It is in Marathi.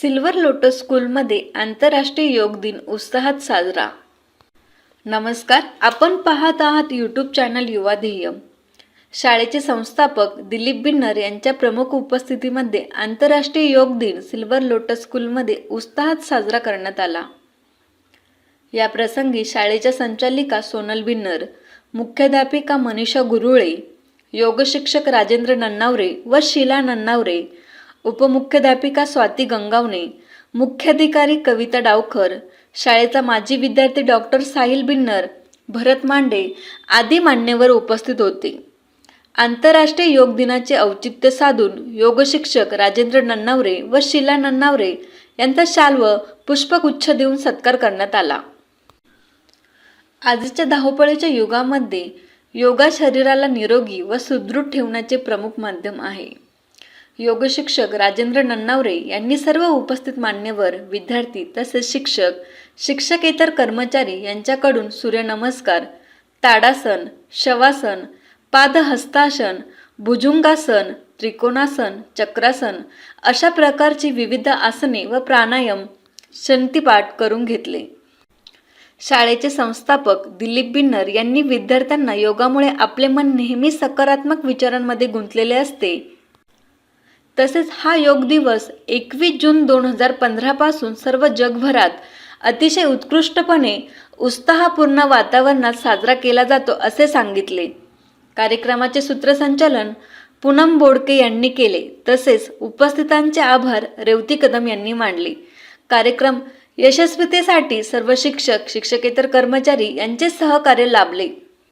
सिल्वर लोटस स्कूलमध्ये आंतरराष्ट्रीय योग दिन उत्साहात साजरा. नमस्कार आपण पाहत आहात यूट्यूब चॅनल युवा ध्येय शाळेचे संस्थापक दिलीप बिन्नर यांच्या प्रमुख उपस्थितीमध्ये आंतरराष्ट्रीय योग दिन सिल्वर लोटस स्कूलमध्ये उत्साहात साजरा करण्यात आला. या प्रसंगी शाळेच्या संचालिका सोनल बिन्नर मुख्याध्यापिका मनीषा गुरुळे योगशिक्षक राजेंद्र नन्नावरे व शीला नन्नावरे उपमुख्याध्यापिका स्वाती गंगावणे मुख्याधिकारी कविता डावकर शाळेचा माजी विद्यार्थी डॉक्टर साहिल बिन्नर भरत मांडे आदी मान्यवर उपस्थित होते. आंतरराष्ट्रीय योग दिनाचे औचित्य साधून योगशिक्षक राजेंद्र नन्नावरे व शीला नन्नावरे यांचा शाल व पुष्पगुच्छ देऊन सत्कार करण्यात आला. आजच्या धावपळीच्या युगामध्ये योगा शरीराला निरोगी व सुदृढ ठेवण्याचे प्रमुख माध्यम आहे. योगशिक्षक राजेंद्र नन्नावरे यांनी सर्व उपस्थित मान्यवर विद्यार्थी तसेच शिक्षक शिक्षकेतर कर्मचारी यांच्याकडून सूर्यनमस्कार ताडासन शवासन पादहस्तासन भुजुंगासन त्रिकोणासन चक्रासन अशा प्रकारची विविध आसने व प्राणायाम शंतीपाठ करून घेतले. शाळेचे संस्थापक दिलीप बिन्नर यांनी विद्यार्थ्यांना योगामुळे आपले मन नेहमी सकारात्मक विचारांमध्ये गुंतलेले असते. तसेच हा योग दिवस एकवीस जून दोन हजार पंधरापासून सर्व जगभरात अतिशय उत्कृष्टपणे उत्साहपूर्ण वातावरणात साजरा केला जातो असे सांगितले. कार्यक्रमाचे सूत्रसंचालन पूनम बोडके यांनी केले. तसेच उपस्थितांचे आभार रेवती कदम यांनी मांडले. कार्यक्रम यशस्वीतेसाठी सर्व शिक्षक शिक्षकेतर कर्मचारी यांचे सहकार्य लाभले.